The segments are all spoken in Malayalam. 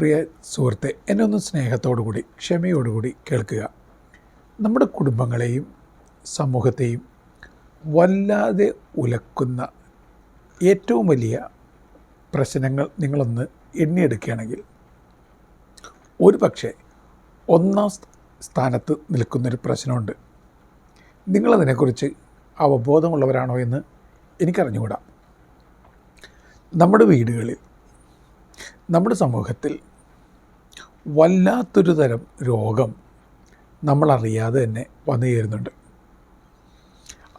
പ്രിയ സുഹൃത്തെ എന്നെ ഒന്ന് സ്നേഹത്തോടു കൂടി ക്ഷമയോടുകൂടി കേൾക്കുക. നമ്മുടെ കുടുംബങ്ങളെയും സമൂഹത്തെയും വല്ലാതെ ഉലക്കുന്ന ഏറ്റവും വലിയ പ്രശ്നങ്ങൾ നിങ്ങളൊന്ന് എണ്ണിയെടുക്കുകയാണെങ്കിൽ ഒരു പക്ഷേ ഒന്നാം സ്ഥ- സ്ഥാനത്ത് നിൽക്കുന്നൊരു പ്രശ്നമുണ്ട്. നിങ്ങളതിനെക്കുറിച്ച് അവബോധമുള്ളവരാണോ എന്ന് എനിക്കറിഞ്ഞുകൂടാ. നമ്മുടെ വീടുകളിൽ നമ്മുടെ സമൂഹത്തിൽ വല്ലാത്തൊരു തരം രോഗം നമ്മളറിയാതെ തന്നെ വന്നു ചേരുന്നുണ്ട്.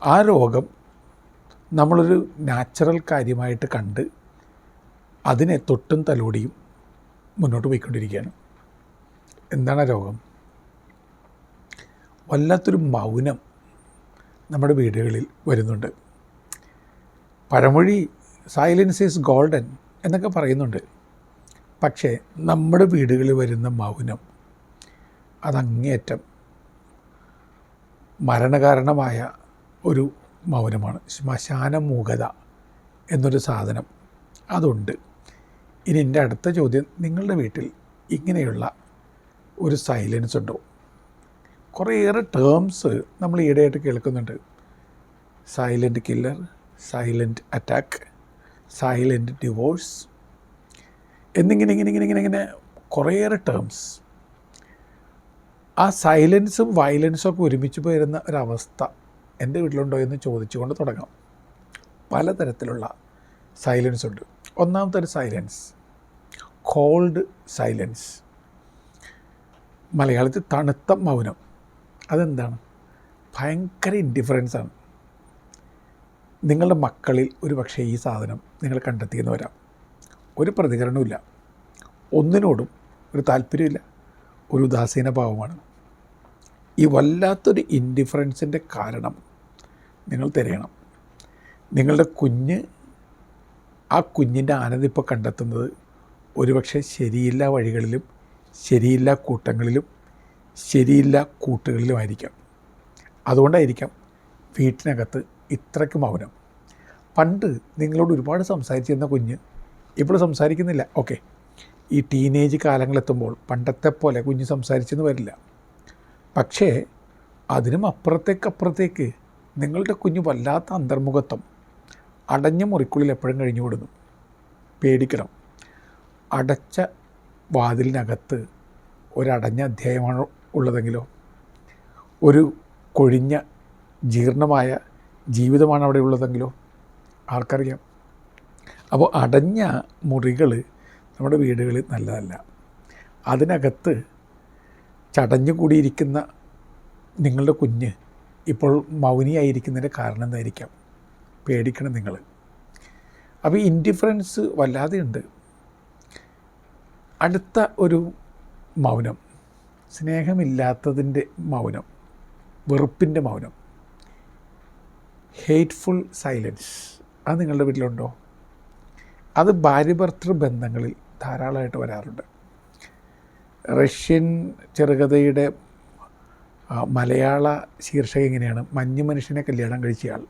ആ രോഗം നമ്മളൊരു നാച്ചുറൽ കാര്യമായിട്ട് കണ്ട് അതിനെ തൊട്ടും തലോടിയും മുന്നോട്ട് പോയിക്കൊണ്ടിരിക്കുകയാണ്. എന്താണ് രോഗം? വല്ലാത്തൊരു മൗനം നമ്മുടെ വീടുകളിൽ വരുന്നുണ്ട്. പഴമൊഴി സൈലൻസ് ഈസ് ഗോൾഡൻ എന്നൊക്കെ പറയുന്നുണ്ട്. പക്ഷേ നമ്മുടെ വീടുകളിൽ വരുന്ന മൗനം അതങ്ങേറ്റം മരണകാരണമായ ഒരു മൗനമാണ്. ശ്മശാന മൂകത എന്നൊരു സാധനം അതുണ്ട്. ഇനി എന്റെ അടുത്ത ചോദ്യം നിങ്ങളുടെ വീട്ടിൽ ഇങ്ങനെയുള്ള ഒരു സൈലൻസ് ഉണ്ടോ? കുറേയേറെ ടേംസ് നമ്മൾ ഈയിടെയായിട്ട് കേൾക്കുന്നുണ്ട്. Silent killer silent attack silent divorce എന്നിങ്ങനെ ഇങ്ങനെ ഇങ്ങനെ ഇങ്ങനെ ഇങ്ങനെ കുറേയേറെ ടേംസ് ആ സൈലൻസും വയലൻസും ഒക്കെ ഒരുമിച്ച് പോയിരുന്ന ഒരവസ്ഥ എന്റെ വീട്ടിലുണ്ടോ എന്ന് ചോദിച്ചുകൊണ്ട് തുടങ്ങാം. പലതരത്തിലുള്ള സൈലൻസ് ഉണ്ട്. ഒന്നാമത്തെ ഒരു സൈലൻസ് കോൾഡ് സൈലൻസ് മലയാളത്തിൽ തണുത്ത മൗനം. അതെന്താണ്? ഭയങ്കര ഇൻഡിഫറൻസാണ് നിങ്ങളുടെ മക്കളിൽ ഒരു പക്ഷേ ഈ സാധനം നിങ്ങൾ കണ്ടെത്തിയെന്ന് വരാം. ഒരു പ്രതികരണവുമില്ല. ഒന്നിനോടും ഒരു താല്പര്യമില്ല ഒരു ഉദാസീന ഭാവമാണ് ഈ വല്ലാത്തൊരു ഇൻഡിഫറൻസിന്റെ കാരണം നിങ്ങൾ തിരയണം. നിങ്ങളുടെ കുഞ്ഞ് ആ കുഞ്ഞിന്റെ ആനന്ദം ഇപ്പോൾ കണ്ടെത്തുന്നത് ഒരുപക്ഷെ ശരിയില്ല വഴികളിലും ശരിയില്ല കൂട്ടങ്ങളിലും ശരിയില്ല കൂട്ടുകളിലുമായിരിക്കാം. അതുകൊണ്ടായിരിക്കാം വീട്ടിനകത്ത് ഇത്രയ്ക്ക് മൗനം. പണ്ട് നിങ്ങളോട് ഒരുപാട് സംസാരിച്ചിരുന്ന കുഞ്ഞ് ഇപ്പോൾ സംസാരിക്കുന്നില്ല. ഓക്കെ. ഈ ടീനേജ് കാലങ്ങളെത്തുമ്പോൾ പണ്ടത്തെ പോലെ കുഞ്ഞ് സംസാരിച്ചെന്ന് വരില്ല. പക്ഷേ അതിനും അപ്പുറത്തേക്ക് അപ്പുറത്തേക്ക് നിങ്ങളുടെ കുഞ്ഞ് വല്ലാത്ത അന്തർമുഖത്വം അടഞ്ഞ മുറിക്കുള്ളിൽ എപ്പോഴും കഴിഞ്ഞു വിടുന്നു പേടിക്കണം. അടച്ച വാതിലിനകത്ത് ഒരടഞ്ഞ അധ്യായമാണ് ഉള്ളതെങ്കിലോ? ഒരു കൊഴിഞ്ഞ ജീർണമായ ജീവിതമാണ് അവിടെ ഉള്ളതെങ്കിലോ? ആർക്കറിയാം അപ്പോൾ അടഞ്ഞ മുറികൾ നമ്മുടെ വീടുകളിൽ നല്ലതല്ല. അതിനകത്ത് ചടഞ്ഞു കൂടിയിരിക്കുന്ന നിങ്ങളുടെ കുഞ്ഞ് ഇപ്പോൾ മൗനിയായിരിക്കുന്നതിന്റെ കാരണം എന്തായിരിക്കാം? പേടിക്കണം നിങ്ങൾ അപ്പോൾ ഇൻഡിഫറൻസ് വല്ലാതെ ഉണ്ട്. അടുത്ത ഒരു മൗനം. സ്നേഹമില്ലാത്തതിന്റെ മൗനം. വെറുപ്പിന്റെ മൗനം. ഹെയ്റ്റ്ഫുൾ സൈലൻസ് അത് നിങ്ങളുടെ വീട്ടിലുണ്ടോ? അത് ഭാര്യഭർത്തൃ ബന്ധങ്ങളിൽ ധാരാളമായിട്ട് വരാറുണ്ട്. റഷ്യൻ ചെറുകഥയുടെ മലയാള ശീർഷകം ഇങ്ങനെയാണ് മഞ്ഞ് മനുഷ്യനെ കല്യാണം കഴിച്ചയാൾ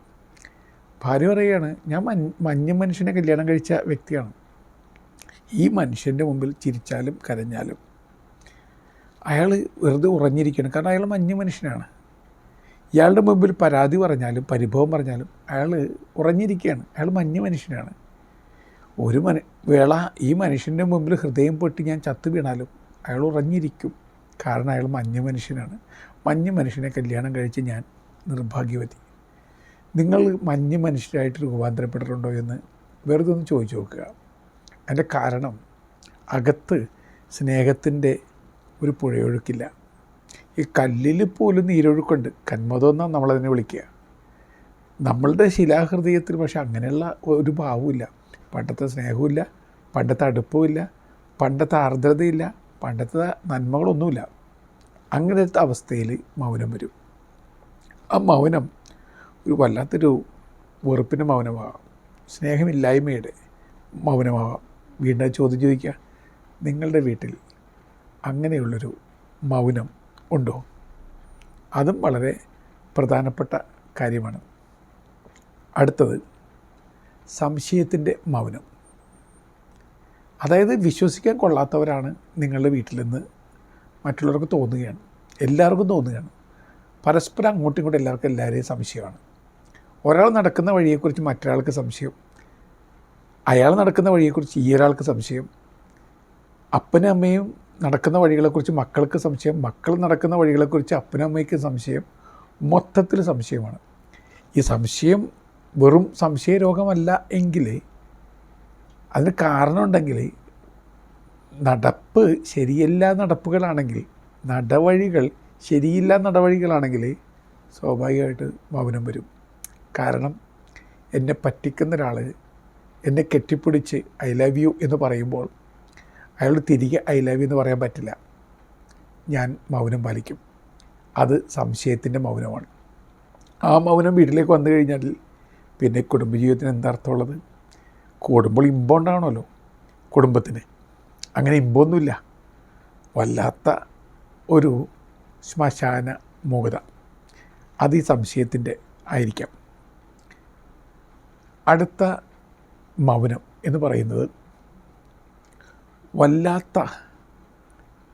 ഭാര്യ പറയുകയാണ് ഞാൻ മഞ്ഞ് മനുഷ്യനെ കല്യാണം കഴിച്ച വ്യക്തിയാണ്. ഈ മനുഷ്യന്റെ മുമ്പിൽ ചിരിച്ചാലും കരഞ്ഞാലും അയാൾ വെറുതെ ഉറഞ്ഞിരിക്കുകയാണ്. കാരണം അയാൾ മഞ്ഞ് മനുഷ്യനാണ്. ഇയാളുടെ മുമ്പിൽ പരാതി പറഞ്ഞാലും പരിഭവം പറഞ്ഞാലും അയാൾ ഉറഞ്ഞിരിക്കുകയാണ്. അയാൾ മഞ്ഞ് മനുഷ്യനാണ്. ഒരു മന വേള ഈ മനുഷ്യന്റെ മുമ്പിൽ ഹൃദയം പൊട്ടി ഞാൻ ചത്തു വീണാലും അയാൾ ഉറഞ്ഞിരിക്കും. കാരണം അയാൾ മഞ്ഞ മനുഷ്യനാണ്. മഞ്ഞ മനുഷ്യനെ കല്യാണം കഴിച്ച് ഞാൻ നിർഭാഗ്യവതി. നിങ്ങൾ മഞ്ഞ മനുഷ്യരായിട്ട് രൂപാന്തരപ്പെട്ടിട്ടുണ്ടോ എന്ന് വെറുതെ ഒന്ന് ചോദിച്ചു നോക്കുക. അതിന്റെ കാരണം അകത്ത് സ്നേഹത്തിന്റെ ഒരു പുഴയൊഴുക്കില്ല. ഈ കല്ലിൽ പോലും നീരൊഴുക്കുണ്ട്. കന്മതം എന്നാണ് നമ്മളതിനെ വിളിക്കുക. നമ്മളുടെ ശിലാഹൃദയത്തിൽ പക്ഷെ അങ്ങനെയുള്ള ഒരു ഭാവമില്ല പണ്ടത്തെ സ്നേഹമില്ല പണ്ടത്തെ അടുപ്പമില്ല പണ്ടത്തെ ആർദ്രതയില്ല പണ്ടത്തെ നന്മകളൊന്നുമില്ല. അങ്ങനത്തെ അവസ്ഥയിൽ മൗനം വരും. ആ മൗനം ഒരു വല്ലാത്തൊരു വെറുപ്പിന്റെ മൗനമാകാം. സ്നേഹമില്ലായ്മയുടെ മൗനമാകാം. വീണ്ടും ചോദ്യം ചോദിക്കുക നിങ്ങളുടെ വീട്ടിൽ അങ്ങനെയുള്ളൊരു മൗനം ഉണ്ടോ? അതും വളരെ പ്രധാനപ്പെട്ട കാര്യമാണ്. അടുത്തത് സംശയത്തിന്റെ മൗനം. അതായത് വിശ്വസിക്കാൻ കൊള്ളാത്തവരാണ് നിങ്ങളുടെ വീട്ടിൽ നിന്ന് മറ്റുള്ളവർക്ക് തോന്നുകയാണ്. എല്ലാവർക്കും തോന്നുകയാണ്. പരസ്പരം അങ്ങോട്ടും ഇങ്ങോട്ടും എല്ലാവർക്കും എല്ലാവരെയും സംശയമാണ്. ഒരാൾ നടക്കുന്ന വഴിയെക്കുറിച്ച് മറ്റൊരാൾക്ക് സംശയം. അയാൾ നടക്കുന്ന വഴിയെക്കുറിച്ച് ഈ ഒരാൾക്ക് സംശയം. അപ്പനും അമ്മയും നടക്കുന്ന വഴികളെക്കുറിച്ച് മക്കൾക്ക് സംശയം. മക്കൾ നടക്കുന്ന വഴികളെക്കുറിച്ച് അപ്പനും അമ്മയ്ക്ക് സംശയം. മൊത്തത്തിൽ സംശയമാണ്. ഈ സംശയം വെറും സംശയ രോഗമല്ല എങ്കിൽ അതിന് കാരണമുണ്ടെങ്കിൽ നടപ്പ് ശരിയല്ല നടപ്പുകളാണെങ്കിൽ നടവഴികൾ ശരിയില്ല നടവഴികളാണെങ്കിൽ സ്വാഭാവികമായിട്ട് മൗനം വരും. കാരണം എന്നെ പറ്റിക്കുന്ന ഒരാൾ എന്നെ കെട്ടിപ്പിടിച്ച് ഐ ലവ് യു എന്ന് പറയുമ്പോൾ അയാളോട് തിരികെ ഐ ലവ് യു എന്ന് പറയാൻ പറ്റില്ല. ഞാൻ മൗനം പാലിക്കും. അത് സംശയത്തിന്റെ മൗനമാണ്. ആ മൗനം വീട്ടിലേക്ക് വന്നു കഴിഞ്ഞാൽ പിന്നെ കുടുംബജീവിതത്തിന് എന്താ അർത്ഥമുള്ളത്? കൂടുമ്പോൾ ഇമ്പം ഉണ്ടാകണമല്ലോ കുടുംബത്തിന്. അങ്ങനെ ഇമ്പമൊന്നുമില്ല വല്ലാത്ത ഒരു ശ്മശാന മൂകത. അത് ഈ സംശയത്തിന്റെ ആയിരിക്കാം. അടുത്ത മൗനം എന്ന് പറയുന്നത് വല്ലാത്ത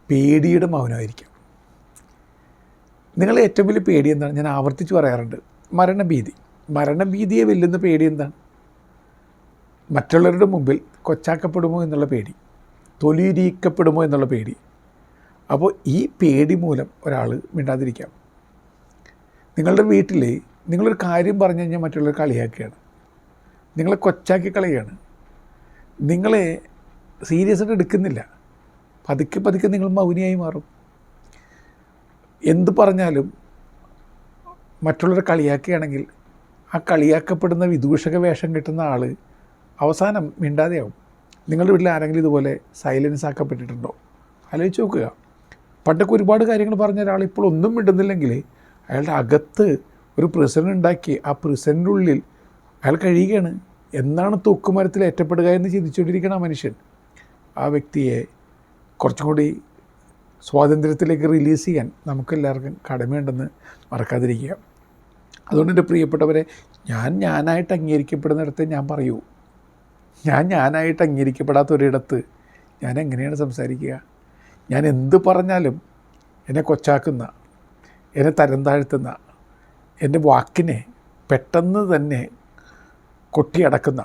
പേടിയുടെ മൗനമായിരിക്കാം. നിങ്ങൾ ഏറ്റവും വലിയ പേടി എന്താണ്? ഞാൻ ആവർത്തിച്ച് പറയാറുണ്ട്. മരണഭീതി. മരണഭീതിയെ വെല്ലുന്ന പേടി എന്താണ്? മറ്റുള്ളവരുടെ മുമ്പിൽ കൊച്ചാക്കപ്പെടുമോ എന്നുള്ള പേടി തൊലിയിരിക്കപ്പെടുമോ എന്നുള്ള പേടി. അപ്പോൾ ഈ പേടി മൂലം ഒരാൾ മിണ്ടാതിരിക്കാം. നിങ്ങളുടെ വീട്ടിൽ നിങ്ങളൊരു കാര്യം പറഞ്ഞു കഴിഞ്ഞാൽ മറ്റുള്ളവർ കളിയാക്കുകയാണ്. നിങ്ങളെ കൊച്ചാക്കി കളയുകയാണ്. നിങ്ങളെ സീരിയസ് ആയിട്ട് എടുക്കുന്നില്ല. പതുക്കെ പതുക്കെ നിങ്ങൾ മൗനിയായി മാറും. എന്ത് പറഞ്ഞാലും മറ്റുള്ളവരെ കളിയാക്കുകയാണെങ്കിൽ ആ കളിയാക്കപ്പെടുന്ന വിദൂഷക വേഷം കിട്ടുന്ന ആൾ അവസാനം മിണ്ടാതെയാവും. നിങ്ങളുടെ വീട്ടിൽ ആരെങ്കിലും ഇതുപോലെ സൈലൻസ് ആക്കപ്പെട്ടിട്ടുണ്ടോ? ആലോചിച്ച് നോക്കുക. പണ്ടൊക്കെ ഒരുപാട് കാര്യങ്ങൾ പറഞ്ഞ ഒരാൾ ഇപ്പോൾ ഒന്നും മിണ്ടുന്നില്ലെങ്കിൽ അയാളുടെ അകത്ത് ഒരു പ്രസിഡന്റ് ഉണ്ടാക്കി ആ പ്രിസന്റിനുള്ളിൽ അയാൾ കഴിയുകയാണ്. എന്നാണ് തൂക്കുമരത്തിൽ ഏറ്റപ്പെടുക എന്ന് ചിന്തിച്ചുകൊണ്ടിരിക്കണം ആ മനുഷ്യൻ. ആ വ്യക്തിയെ കുറച്ചും കൂടി സ്വാതന്ത്ര്യത്തിലേക്ക് റിലീസ് ചെയ്യാൻ നമുക്കെല്ലാവർക്കും കടമയുണ്ടെന്ന് മറക്കാതിരിക്കുക. അതുകൊണ്ട് എന്റെ പ്രിയപ്പെട്ടവരെ ഞാൻ ഞാനായിട്ട് അംഗീകരിക്കപ്പെടുന്നിടത്ത് ഞാൻ പറയൂ. ഞാൻ ഞാനായിട്ട് അംഗീകരിക്കപ്പെടാത്ത ഒരിടത്ത് ഞാൻ എങ്ങനെയാണ് സംസാരിക്കുക? ഞാൻ എന്ത് പറഞ്ഞാലും എന്നെ കൊച്ചാക്കുന്ന എന്നെ തരം താഴ്ത്തുന്ന എന്റെ വാക്കിനെ പെട്ടെന്ന് തന്നെ കൊട്ടിയടക്കുന്ന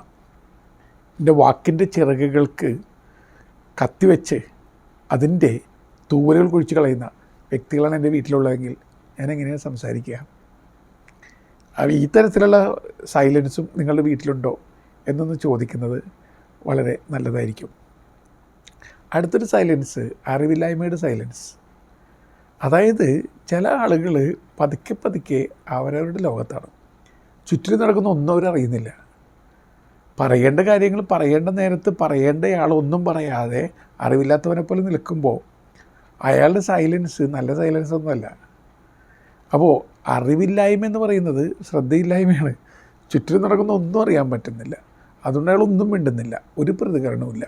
എന്റെ വാക്കിന്റെ ചിറകുകൾക്ക് കത്തിവെച്ച് അതിന്റെ തൂവലുകൾ കുഴിച്ച് കളയുന്ന വ്യക്തികളാണ് എന്റെ വീട്ടിലുള്ളതെങ്കിൽ ഞാൻ എങ്ങനെയാണ് സംസാരിക്കുക? അപ്പോൾ ഈ തരത്തിലുള്ള സൈലൻസും നിങ്ങളുടെ വീട്ടിലുണ്ടോ എന്നൊന്ന് ചോദിക്കുന്നത് വളരെ നല്ലതായിരിക്കും. അടുത്തൊരു സൈലൻസ് അറിവില്ലായ്മയുടെ സൈലൻസ്. അതായത് ചില ആളുകൾ പതുക്കെ പതുക്കെ അവരവരുടെ ലോകത്താണ്. ചുറ്റിലും നടക്കുന്ന ഒന്നും അവരറിയുന്നില്ല. പറയേണ്ട കാര്യങ്ങൾ പറയേണ്ട നേരത്ത് പറയേണ്ടയാൾ ഒന്നും പറയാതെ അറിവില്ലാത്തവനെ പോലെ നിൽക്കുമ്പോൾ അയാളുടെ സൈലൻസ് നല്ല സൈലൻസ് ഒന്നുമല്ല അപ്പോൾ അറിവില്ലായ്മ എന്ന് പറയുന്നത് ശ്രദ്ധയില്ലായ്മയാണ്. ചുറ്റിലും നടക്കുന്ന ഒന്നും അറിയാൻ പറ്റുന്നില്ല. അതുകൊണ്ട് അയാൾ ഒന്നും മിണ്ടുന്നില്ല. ഒരു പ്രതികരണവുമില്ല.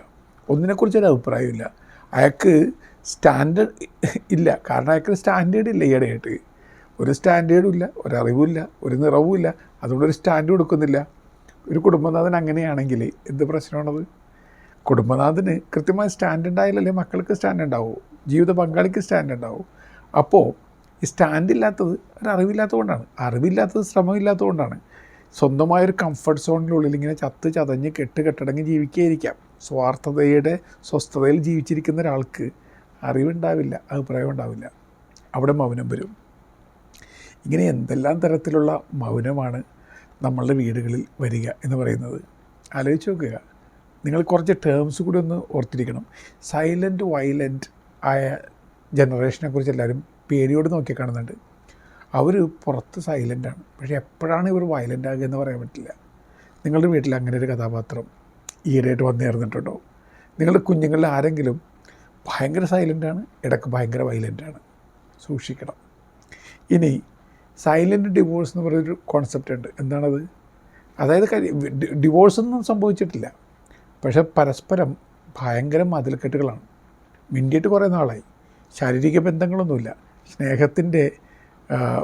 ഒന്നിനെക്കുറിച്ച് ഒരു അഭിപ്രായമില്ല അയാൾക്ക് സ്റ്റാൻഡേർഡ് ഇല്ല. കാരണം അയാൾക്ക് സ്റ്റാൻഡേർഡ് ഇല്ല ഈയിടെയായിട്ട് ഒരു സ്റ്റാൻഡേർഡും ഇല്ല ഒരറിവുമില്ല ഒരു നിറവുമില്ല അതുകൊണ്ട് ഒരു സ്റ്റാൻഡ് കൊടുക്കുന്നില്ല. ഒരു കുടുംബനാഥൻ അങ്ങനെയാണെങ്കിൽ എന്ത് പ്രശ്നമാണത്? കുടുംബനാഥന് കൃത്യമായ സ്റ്റാൻഡ് ഉണ്ടായാലല്ലേ മക്കൾക്ക് സ്റ്റാൻഡ് ഉണ്ടാവും? ജീവിത പങ്കാളിക്ക് സ്റ്റാൻഡ് ഉണ്ടാവും? അപ്പോൾ ഈ സ്റ്റാൻഡ് ഇല്ലാത്തത് ഒരു അറിവില്ലാത്തതുകൊണ്ടാണ്. അറിവില്ലാത്തത് ശ്രമമില്ലാത്തതുകൊണ്ടാണ്. സ്വന്തമായൊരു കംഫർട്ട് സോണിനുള്ളിൽ ഇങ്ങനെ ചത്ത് ചതഞ്ഞ് കെട്ട് കെട്ടടങ്ങി ജീവിക്കുകയായിരിക്കാം. സ്വാർത്ഥതയുടെ സ്വസ്ഥതയിൽ ജീവിച്ചിരിക്കുന്ന ഒരാൾക്ക് അറിവുണ്ടാവില്ല അഭിപ്രായം ഉണ്ടാവില്ല അവിടെ മൗനം വരും. ഇങ്ങനെ എന്തെല്ലാം തരത്തിലുള്ള മൗനമാണ് നമ്മളുടെ വീടുകളിൽ വരിക എന്ന് പറയുന്നത്? ആലോചിച്ച് നോക്കുക. നിങ്ങൾ കുറച്ച് ടേംസ് കൂടി ഒന്ന് ഓർത്തിരിക്കണം. സൈലന്റ് വയലന്റ് ആയ ജനറേഷനെ കുറിച്ച് എല്ലാവരും പേടിയോട് നോക്കി കാണുന്നുണ്ട്. അവർ പുറത്ത് സൈലന്റാണ് പക്ഷേ എപ്പോഴാണ് ഇവർ വയലന്റ് ആകുക എന്ന് പറയാൻ പറ്റില്ല. നിങ്ങളുടെ വീട്ടിൽ അങ്ങനെ ഒരു കഥാപാത്രം ഈയിടെയായിട്ട് വന്നു ചേർന്നിട്ടുണ്ടോ? നിങ്ങളുടെ കുഞ്ഞുങ്ങളിൽ ആരെങ്കിലും ഭയങ്കര സൈലന്റാണ് ഇടയ്ക്ക് ഭയങ്കര വയലന്റാണ് സൂക്ഷിക്കണം. ഇനി സൈലന്റ് ഡിവോഴ്സ് എന്ന് പറയുന്നൊരു കോൺസെപ്റ്റ് ഉണ്ട്. എന്താണത്? അതായത് ഡിവോഴ്സ് ഒന്നും സംഭവിച്ചിട്ടില്ല. പക്ഷേ പരസ്പരം ഭയങ്കര മതിൽക്കെട്ടുകളാണ്. മിണ്ടിയിട്ട് കുറേ നാളായി. ശാരീരിക ബന്ധങ്ങളൊന്നുമില്ല. സ്നേഹത്തിന്റെ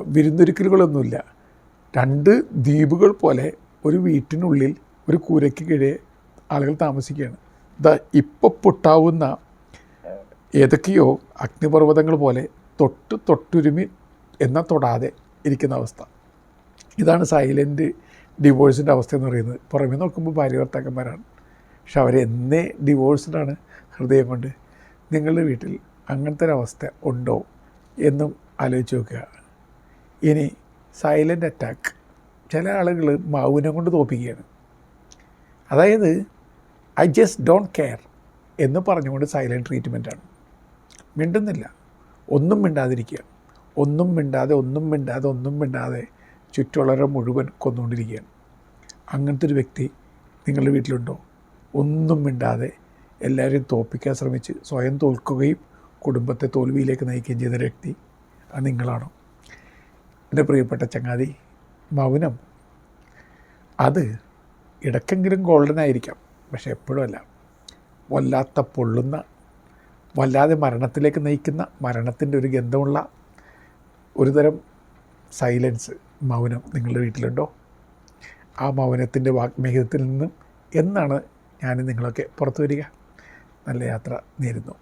വിരുന്നൊരുക്കലുകളൊന്നുമില്ല. രണ്ട് ദ്വീപുകൾ പോലെ ഒരു വീട്ടിനുള്ളിൽ ഒരു കൂരയ്ക്ക് കീഴേ ആളുകൾ താമസിക്കുകയാണ്. ദ ഇപ്പോൾ പൊട്ടാവുന്ന ഏതൊക്കെയോ അഗ്നിപർവതങ്ങൾ പോലെ തൊട്ട് തൊട്ടുരുമി എന്ന തൊടാതെ ഇരിക്കുന്ന അവസ്ഥ. ഇതാണ് സൈലന്റ് ഡിവോഴ്സിന്റെ അവസ്ഥ എന്ന് പറയുന്നത്. പുറമേ നോക്കുമ്പോൾ ഭാര്യ ഭർത്താക്കന്മാരാണ്. പക്ഷെ അവരെന്നേ ഡിവോഴ്സ്ഡാണ് ഹൃദയം കൊണ്ട്. നിങ്ങളുടെ വീട്ടിൽ അങ്ങനത്തെ ഒരവസ്ഥ ഉണ്ടോ എന്നും ആലോചിച്ച് നോക്കുക. ഇനി സൈലന്റ് അറ്റാക്ക് ചില ആളുകൾ മൗനം കൊണ്ട് തോപ്പിക്കുകയാണ് അതായത് ഐ ജസ്റ്റ് ഡോണ്ട് കെയർ എന്ന് പറഞ്ഞുകൊണ്ട് സൈലന്റ് ട്രീറ്റ്മെന്റാണ് മിണ്ടുന്നില്ല. ഒന്നും മിണ്ടാതിരിക്കുക ഒന്നും മിണ്ടാതെ ഒന്നും മിണ്ടാതെ ഒന്നും മിണ്ടാതെ ചുറ്റുള്ളവരെ മുഴുവൻ കൊന്നുകൊണ്ടിരിക്കുകയാണ്. അങ്ങനത്തെ ഒരു വ്യക്തി നിങ്ങളുടെ വീട്ടിലുണ്ടോ? ഒന്നും മിണ്ടാതെ എല്ലാവരെയും തോപ്പിക്കാൻ ശ്രമിച്ച് സ്വയം തോൽക്കുകയും കുടുംബത്തെ തോൽവിയിലേക്ക് നയിക്കുകയും ചെയ്ത വ്യക്തി അത് നിങ്ങളാണോ? എന്റെ പ്രിയപ്പെട്ട ചങ്ങാതി മൗനം. അത് ഇടയ്ക്കെങ്കിലും ഗോൾഡൻ ആയിരിക്കാം പക്ഷെ എപ്പോഴും അല്ല. വല്ലാത്ത പൊള്ളുന്ന വല്ലാതെ മരണത്തിലേക്ക് നയിക്കുന്ന മരണത്തിന്റെ ഒരു ഗന്ധമുള്ള ഒരുതരം സൈലൻസ് മൗനം നിങ്ങളുടെ വീട്ടിലുണ്ടോ? ആ മൗനത്തിന്റെ വാഗ്മേഹത്തിൽ നിന്നും എന്നാണ് ഞാൻ നിങ്ങളൊക്കെ പുറത്തു വരിക. നല്ല യാത്ര നേരുന്നു.